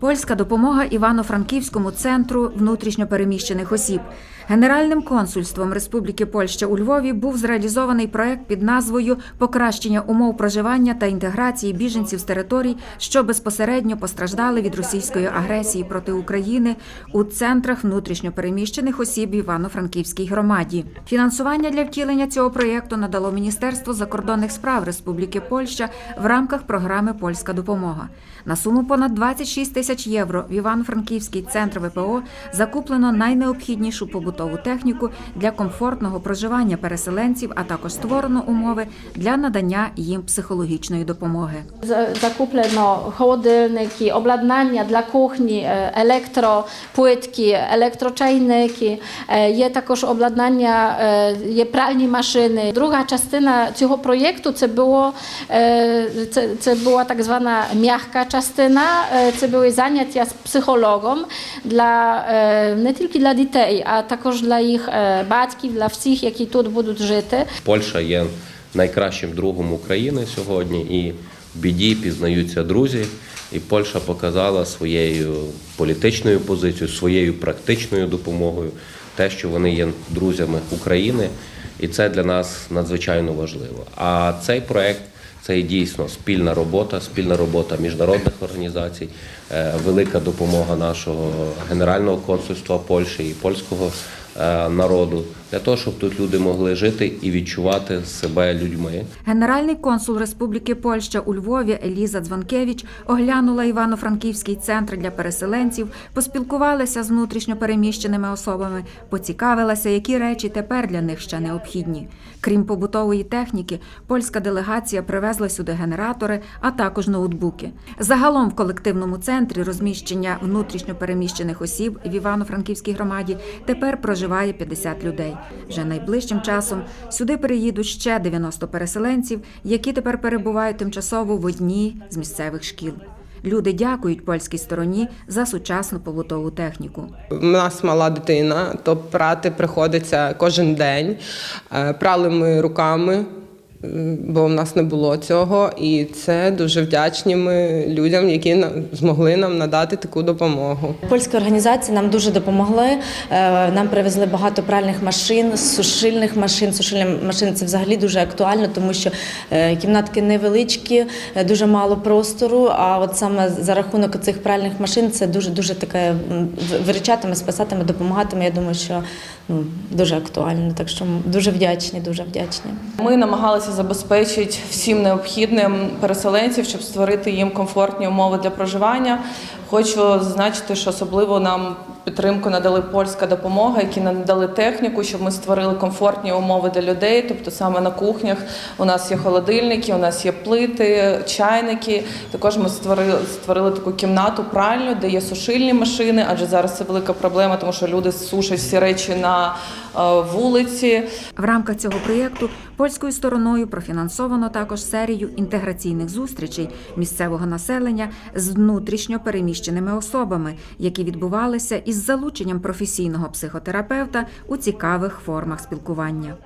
Польська допомога Івано-Франківському центру внутрішньопереміщених осіб. Генеральним консульством Республіки Польща у Львові був зреалізований проект під назвою Покращення умов проживання та інтеграції біженців з територій, що безпосередньо постраждали від російської агресії проти України у центрах внутрішньопереміщених осіб Івано-Франківській громаді. Фінансування для втілення цього проєкту надало Міністерство закордонних справ Республіки Польща в рамках програми Польська допомога. На суму понад 26 тисяч євро в Івано-Франківський центр ВПО закуплено найнеобхіднішу побутову техніку для комфортного проживання переселенців, а також створено умови для надання їм психологічної допомоги. Закуплено холодильники, обладнання для кухні, е, електропłytki, електрочайники. Е, Є також обладнання, е, є пральні машини. Друга частина цього проєкту це було це, це була так звана м'яка частина. Це були заняття з психологом для не тільки для дітей, а також для їх батьків, для всіх, які тут будуть жити. Польща є найкращим другом України сьогодні, і в біді пізнаються друзі. І Польща показала своєю політичною позицією, своєю практичною допомогою, те, що вони є друзями України, і це для нас надзвичайно важливо. А цей проект це і дійсно спільна робота, спільна робота міжнародних організацій, е, велика допомога нашого генерального консульства Польщі і польського народу для того, щоб тут люди могли жити і відчувати себе людьми. Генеральний консул Республіки Польща у Львові Еліза Дзвонкевич оглянула Івано-Франківський центр для переселенців, поспілкувалася з внутрішньопереміщеними особами, поцікавилася, які речі тепер для них ще необхідні. Крім побутової техніки, польська делегація привезла сюди генератори, а також ноутбуки. Загалом в колективному центрі розміщення внутрішньопереміщених осіб в Івано-Франківській громаді тепер проживає 50 людей. Вже найближчим часом сюди переїдуть ще 90 переселенців, які тепер перебувають тимчасово в одній з місцевих шкіл. Люди дякують польській стороні за сучасну побутову техніку. У нас мала дитина, то прати приходиться кожен день. Е, Прали ми руками, бо в нас не було цього. І це дуже вдячні ми людям, які змогли нам надати таку допомогу. Польські організації нам дуже допомогли. Е, Нам привезли багато пральних машин, сушильних машин. Сушильні машини це взагалі дуже актуально, тому що е, кімнатки невеличкі, е, дуже мало простору. А от саме за рахунок цих пральних машин це дуже дуже таке м, виручатиме, спасатиме, допомагатиме. Я думаю, що ну, дуже актуально. Так що дуже вдячні, дуже вдячні. Ми намагалися забезпечити всім необхідним переселенців, щоб створити їм комфортні умови для проживання. Хочу зазначити, що особливо нам підтримку надали польська допомога, які нам надали техніку, щоб ми створили комфортні умови для людей. Тобто саме на кухнях у нас є холодильники, у нас є плити, чайники. Також ми створили створили таку кімнату пральню, де є сушильні машини, адже зараз це велика проблема, тому що люди сушать всі речі на вулиці. В рамках цього проєкту польською стороною профінансовано також серію інтеграційних зустрічей місцевого населення з внутрішньо переміщеними особами, які відбувалися із залученням професійного психотерапевта у цікавих формах спілкування.